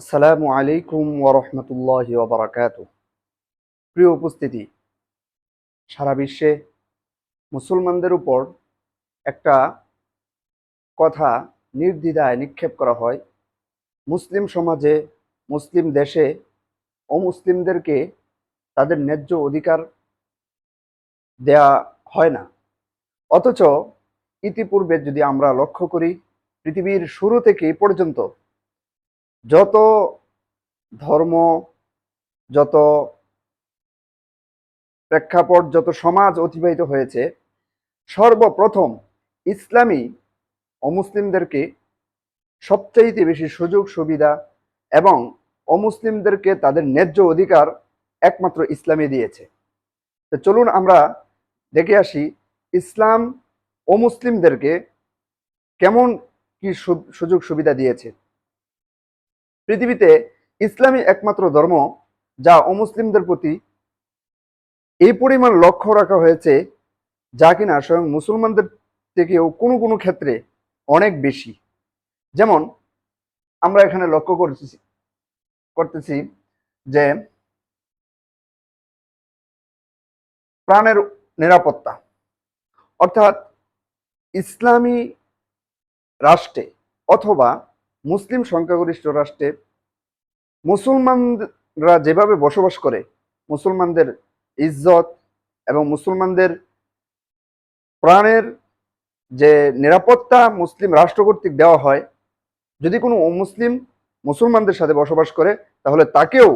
আসসালামু আলাইকুম ওরহমতুল্লাহ ওবরাকাত প্রিয় উপস্থিতি, সারা বিশ্বে মুসলমানদের উপর একটা কথা নির্দ্বিধায় নিক্ষেপ করা হয়। মুসলিম সমাজে, মুসলিম দেশে অমুসলিমদেরকে তাদের ন্যায্য অধিকার দেয়া হয় না। অথচ ইতিপূর্বে যদি আমরা লক্ষ্য করি, পৃথিবীর শুরু থেকে পর্যন্ত যত ধর্ম, যত প্রেক্ষাপট, যত সমাজ অতিবাহিত হয়েছে, সর্বপ্রথম ইসলামী অমুসলিমদেরকে সবচাইতে বেশি সুযোগ, সুবিধা এবং অমুসলিমদেরকে তাদের ন্যায্য অধিকার একমাত্র ইসলামই দিয়েছে। তো চলুন আমরা দেখে আসি ইসলাম অমুসলিমদেরকে কেমন কি সুযোগ, সুবিধা দিয়েছে। পৃথিবীতে ইসলামী একমাত্র ধর্ম যা অমুসলিমদের প্রতি এই পরিমাণ লক্ষ্য রাখা হয়েছে, যা কিনা স্বয়ং মুসলমানদের থেকেও কোনো কোনো ক্ষেত্রে অনেক বেশি। যেমন, আমরা এখানে লক্ষ্য করতেছি করতেছি যে প্রাণের নিরাপত্তা। অর্থাৎ ইসলামী রাষ্ট্রে অথবা মুসলিম সংখ্যাগরিষ্ঠ রাষ্ট্রে মুসলমানরা যেভাবে বসবাস করে, মুসলমানদের ইজ্জত এবং মুসলমানদের প্রাণের যে নিরাপত্তা মুসলিম রাষ্ট্র কর্তৃক দেওয়া হয়, যদি কোনো অমুসলিম মুসলমানদের সাথে বসবাস করে, তাহলে তাকেও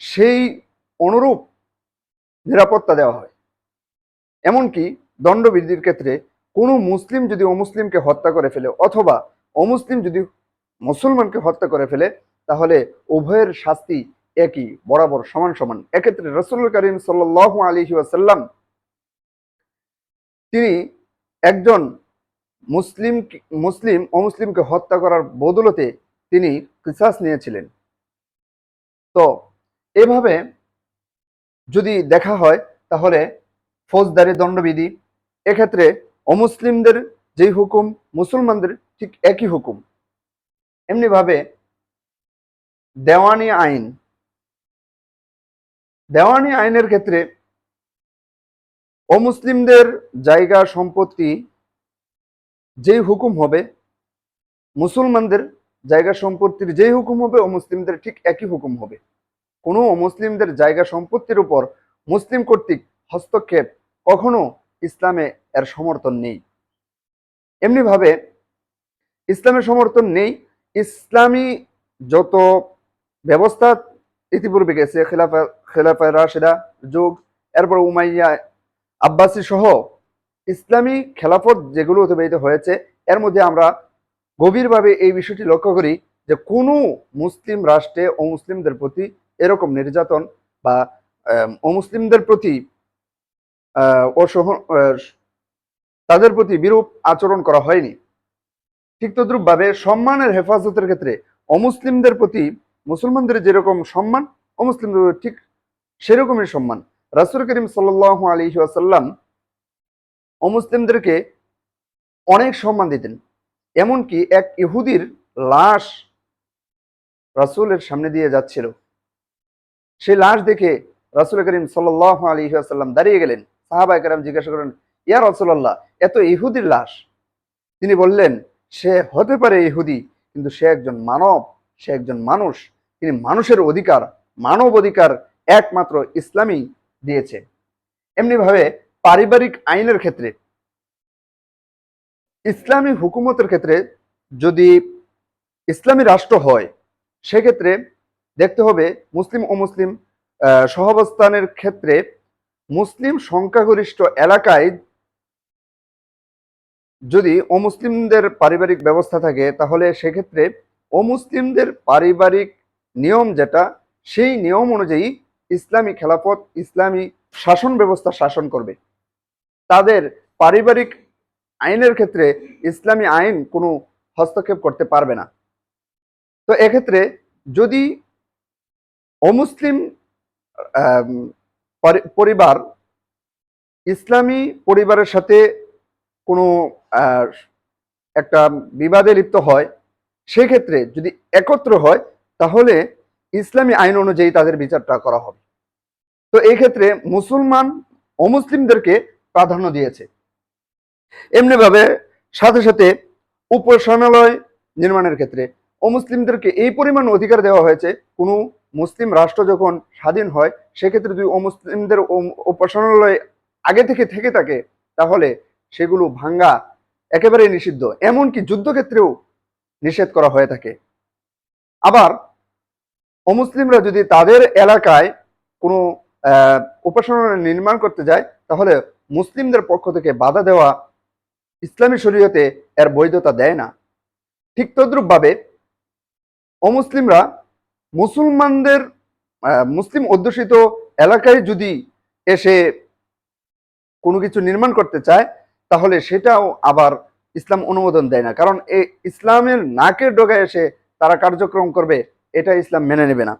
সেই অনুরূপ নিরাপত্তা দেওয়া হয়। এমনকি দণ্ডবিধির ক্ষেত্রে কোনো মুসলিম যদি অমুসলিমকে হত্যা করে ফেলে অথবা অমুসলিম যদি মুসলমানকে হত্যা করে ফেলে, তাহলে উভয়ের শাস্তি একই, বরাবর সমান সমান। এক্ষেত্রে রসুল করিম সাল্লাহ আলী ওয়াসাল্লাম, তিনি একজন মুসলিম মুসলিম অমুসলিমকে হত্যা করার বদলতে তিনি কিসাস নিয়েছিলেন। তো এভাবে যদি দেখা হয়, তাহলে ফৌজদারি দণ্ডবিধি, এক্ষেত্রে অমুসলিমদের যেই হুকুম, মুসলমানদের ঠিক একই হুকুম। এমনিভাবে দেওয়ানি আইন, দেওয়ানি আইনের ক্ষেত্রে অমুসলিমদের জায়গা সম্পত্তি যেই হুকুম হবে, মুসলমানদের জায়গা সম্পত্তির যেই হুকুম হবে, অমুসলিমদের ঠিক একই হুকুম হবে। কোনো অমুসলিমদের জায়গা সম্পত্তির উপর মুসলিম কর্তৃক হস্তক্ষেপ কখনো ইসলামে এর সমর্থন নেই। এমনিভাবে ইসলামের সমর্থন নেই ইসলামী যত ব্যবস্থা ইতিপূর্বে গেছে, খেলাফা খেলাফা রাশেদা যুগ, এরপর উমাইয়া, আব্বাসী সহ ইসলামী খেলাফত যেগুলো অতিবাহিত হয়েছে, এর মধ্যে আমরা গভীরভাবে এই বিষয়টি লক্ষ্য করি যে কোনো মুসলিম রাষ্ট্রে অমুসলিমদের প্রতি এরকম নির্যাতন বা অমুসলিমদের প্রতি অসহ তাদের প্রতি বিরূপ আচরণ করা হয়নি। ঠিক তদ্রুপভাবে সম্মানের হেফাজতের ক্ষেত্রে অমুসলিমদের প্রতি মুসলমানদের যেরকম সম্মান, অমুসলিমদের ঠিক সেরকমই সম্মান। রাসুল করিম সাল আলী ওয়াসাল্লাম অমুসলিমদেরকে অনেক সম্মান দিতেন। এমনকি এক ইহুদির লাশ রাসূলের সামনে দিয়ে যাচ্ছিল। সেই লাশ দেখে রাসুল করিম সাল আলী আসাল্লাম দাঁড়িয়ে গেলেন। সাহাবা একরাম জিজ্ঞাসা করেন ইয়া রসুল্লাহ এত ইহুদির লাশ? তিনি বললেন সে হতে পারে ইহুদি, কিন্তু সে একজন মানব, সে একজন মানুষ। তিনি মানুষের অধিকার, মানব অধিকার একমাত্র ইসলামই দিয়েছে। এমনিভাবে পারিবারিক আইনের ক্ষেত্রে, ইসলামী হুকুমতের ক্ষেত্রে যদি ইসলামী রাষ্ট্র হয়, সেক্ষেত্রে দেখতে হবে মুসলিম ও মুসলিম সহাবস্থানের ক্ষেত্রে মুসলিম সংখ্যাগরিষ্ঠ এলাকায় যদি অমুসলিমদের পারিবারিক ব্যবস্থা থাকে, তাহলে সেক্ষেত্রে অমুসলিমদের পারিবারিক নিয়ম যেটা, সেই নিয়ম অনুযায়ী ইসলামী খেলাফত, ইসলামী শাসন ব্যবস্থা শাসন করবে। তাদের পারিবারিক আইনের ক্ষেত্রে ইসলামী আইন কোনো হস্তক্ষেপ করতে পারবে না। তো এক্ষেত্রে যদি অমুসলিম পরিবার ইসলামী পরিবারের সাথে কোনো একটা বিবাদে লিপ্ত হয়, সেক্ষেত্রে যদি একত্র হয়, তাহলে ইসলামী আইন অনুযায়ী তাদের বিচারটা করা হবে। তো এই ক্ষেত্রে মুসলমান অমুসলিমদেরকে প্রাধান্য দিয়েছে। এমনিভাবে সাথে সাথে উপাসনালয় নির্মাণের ক্ষেত্রে অমুসলিমদেরকে এই পরিমাণ অধিকার দেওয়া হয়েছে, কোনো মুসলিম রাষ্ট্র যখন স্বাধীন হয়, সেক্ষেত্রে যদি অমুসলিমদের উপাসনালয় আগে থেকে থেকে থাকে, তাহলে সেগুলো ভাঙ্গা একেবারেই নিষিদ্ধ। এমনকি যুদ্ধক্ষেত্রেও নিষেধ করা হয়ে থাকে। আবার অমুসলিমরা যদি তাদের এলাকায় কোনো আহ, উপাসনালয় নির্মাণ করতে যায় তাহলে মুসলিমদের পক্ষ থেকে বাধা দেওয়া ইসলামী শরীয়তে এর বৈধতা দেয় না। ঠিক তদ্রূপভাবে অমুসলিমরা মুসলমানদের মুসলিম অধ্যুষিত এলাকায় যদি এসে কোনো কিছু নির্মাণ করতে চায় তাহলে সেটাও আবার ইসলাম অনুমোদন দেয় না। কারণ এই ইসলামের নাকের ডগায় এসে তারা কার্যক্রম করবে, এটা ইসলাম মেনে নেবে না।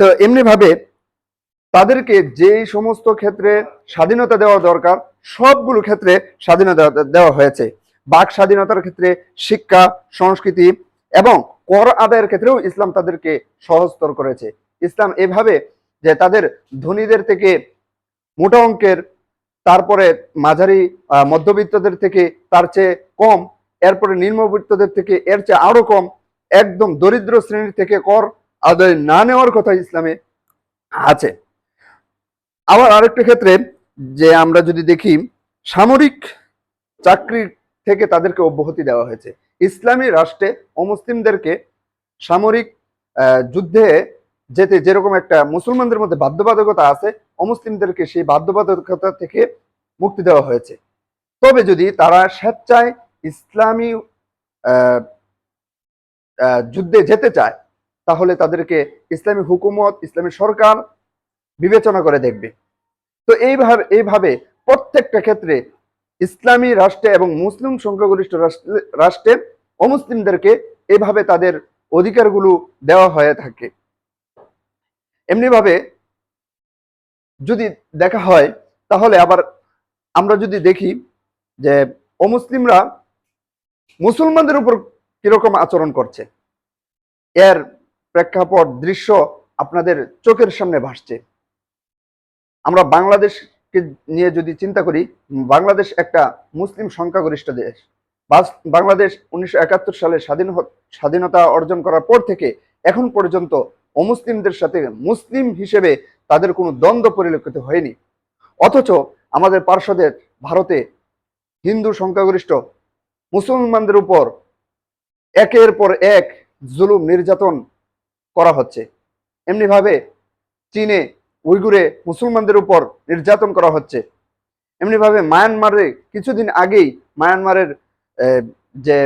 তো এমনিভাবে তাদেরকে যেই সমস্ত ক্ষেত্রে স্বাধীনতা দেওয়া দরকার, সবগুলো ক্ষেত্রে স্বাধীনতা দেওয়া হয়েছে। বাক স্বাধীনতার ক্ষেত্রে শিক্ষা, সংস্কৃতি এবং কর আদায়ের ক্ষেত্রেও ইসলাম তাদেরকে সহজতর করেছে। ইসলাম এভাবে যে তাদের ধনীদের থেকে মোটা অঙ্কের তারপরে মাঝারি মধ্যবিত্তদের থেকে তার চেয়ে কম, এরপরে নিম্নবিত্তদের থেকে এর চেয়ে আরও কম, একদম দরিদ্র শ্রেণির থেকে কর আদায় না নেওয়ার কথা ইসলামে আছে। আবার আরেকটা ক্ষেত্রে যে আমরা যদি দেখি, সামরিক চাকরি থেকে তাদেরকে অব্যাহতি দেওয়া হয়েছে। ইসলামী রাষ্ট্রে অমুসলিমদেরকে সামরিক যুদ্ধে যেতে যেরকম একটা মুসলমানদের মধ্যে বাধ্যবাধকতা আছে, অমুসলিমদেরকে সেই বাধ্যবাধকতা থেকে মুক্তি দেওয়া হয়েছে। তবে যদি তারা স্বেচ্ছায় ইসলামী যুদ্ধে যেতে চায়, তাহলে তাদেরকে ইসলামী হুকুমত, ইসলামী সরকার বিবেচনা করে দেখবে। তো এইভাবে এইভাবে প্রত্যেকটা ক্ষেত্রে ইসলামী রাষ্ট্রে এবং মুসলিম সংখ্যাগরিষ্ঠ রাষ্ট্রে অমুসলিমদেরকে এভাবে তাদের অধিকারগুলো দেওয়া হয়ে থাকে। এমনিভাবে যদি দেখা হয়, তাহলে আবার আমরা যদি দেখি যে অমুসলিমরা মুসলমানদের উপর কীরকম আচরণ করছে। এর প্রেক্ষাপট, দৃশ্য আপনাদের চোখের সামনে ভাসছে। আমরা বাংলাদেশকে নিয়ে যদি চিন্তা করি, বাংলাদেশ একটা মুসলিম সংখ্যাগরিষ্ঠ দেশ। বাংলাদেশ উনিশশো একাত্তর সালে স্বাধীন স্বাধীনতা অর্জন করার পর থেকে এখন পর্যন্ত অমুসলিমদের সাথে মুসলিম হিসেবে তাদের কোনো দ্বন্দ্ব পরিলক্ষিত হয়নি। অথচ আমাদের পার্শ্বদের ভারতে হিন্দু সংখ্যাগরিষ্ঠ মুসলমানদের উপর একের পর এক জুলুম নির্যাতন করা হচ্ছে। এমনিভাবে চীনে উইগুরে মুসলমানদের উপর নির্যাতন করা হচ্ছে। এমনিভাবে মায়ানমারে কিছুদিন আগেই মায়ানমারের যে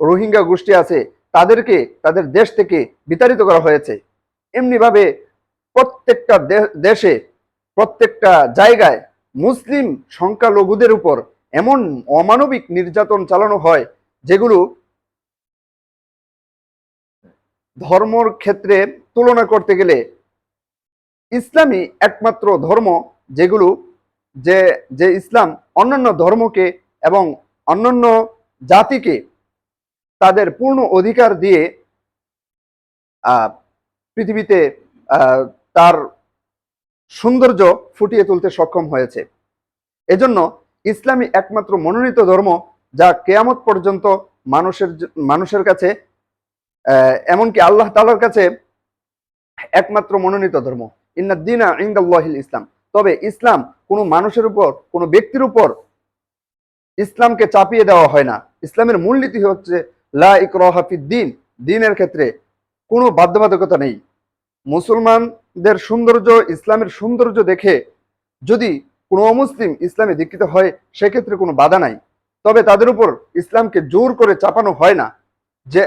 রোহিঙ্গা গোষ্ঠী আছে তাদেরকে, তাদের দেশ থেকে বিতাড়িত করা হয়েছে। এমনিভাবে প্রত্যেকটা দেশে, প্রত্যেকটা জায়গায় মুসলিম সংখ্যালঘুদের উপর এমন অমানবিক নির্যাতন চালানো হয়, যেগুলো ধর্মর ক্ষেত্রে তুলনা করতে গেলে ইসলামই একমাত্র ধর্ম যেগুলো যে যে ইসলাম অন্যান্য ধর্মকে এবং অন্যান্য জাতিকে তাদের পূর্ণ অধিকার দিয়ে পৃথিবীতে তার সৌন্দর্য ফুটিয়ে তুলতে সক্ষম হয়েছে। এজন্য ইসলামী একমাত্র মনোনীত ধর্ম যা কেয়ামত পর্যন্ত মানুষের মানুষের কাছে এমনকি আল্লাহ তালার কাছে একমাত্র মনোনীত ধর্ম। ইন্নাদ্দিনা ইন্দাল্লাহিল ইসলাম। তবে ইসলাম কোনো মানুষের উপর, কোনো ব্যক্তির উপর ইসলামকে চাপিয়ে দেওয়া হয় না। ইসলামের মূলনীতি হচ্ছে লা দিনের ক্ষেত্রে কোনো বাধ্যবাধকতা নেই। মুসলমানদের সৌন্দর্য ইসলামের সৌন্দর্য দেখে যদি কোনো অমুসলিম ইসলামে দীক্ষিত হয় সেক্ষেত্রে কোনো বাধা নাই। তবে তাদের উপর ইসলামকে জোর করে চাপানো হয় না। যে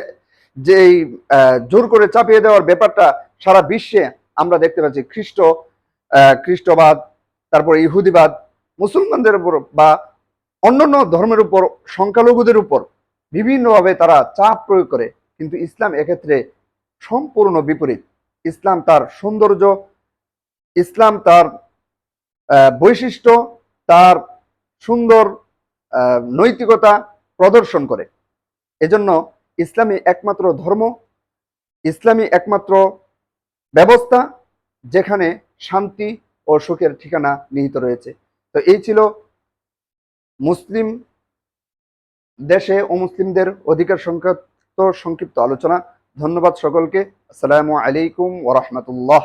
যেই আহ, জোর করে চাপিয়ে দেওয়ার ব্যাপারটা সারা বিশ্বে আমরা দেখতে পাচ্ছি। খ্রিস্ট খ্রিস্টবাদ তারপর ইহুদিবাদ মুসলমানদের উপর বা অন্যান্য ধর্মের উপর সংখ্যালঘুদের উপর বিভিন্নভাবে তারা চাপ প্রয়োগ করে, কিন্তু ইসলাম এক্ষেত্রে সম্পূর্ণ বিপরীত। ইসলাম তার সৌন্দর্য, ইসলাম তার বৈশিষ্ট্য, তার সুন্দর নৈতিকতা প্রদর্শন করে। এজন্য ইসলামী একমাত্র ধর্ম ইসলামী একমাত্র ব্যবস্থা, যেখানে শান্তি ও সুখের ঠিকানা নিহিত রয়েছে। তো এই ছিল মুসলিম দেশে ও মুসলিমদের অধিকার সংক্রান্ত সংক্ষিপ্ত আলোচনা। ধন্যবাদ সকলকে। আসসালামু আলাইকুম ওরহমতুল্লাহ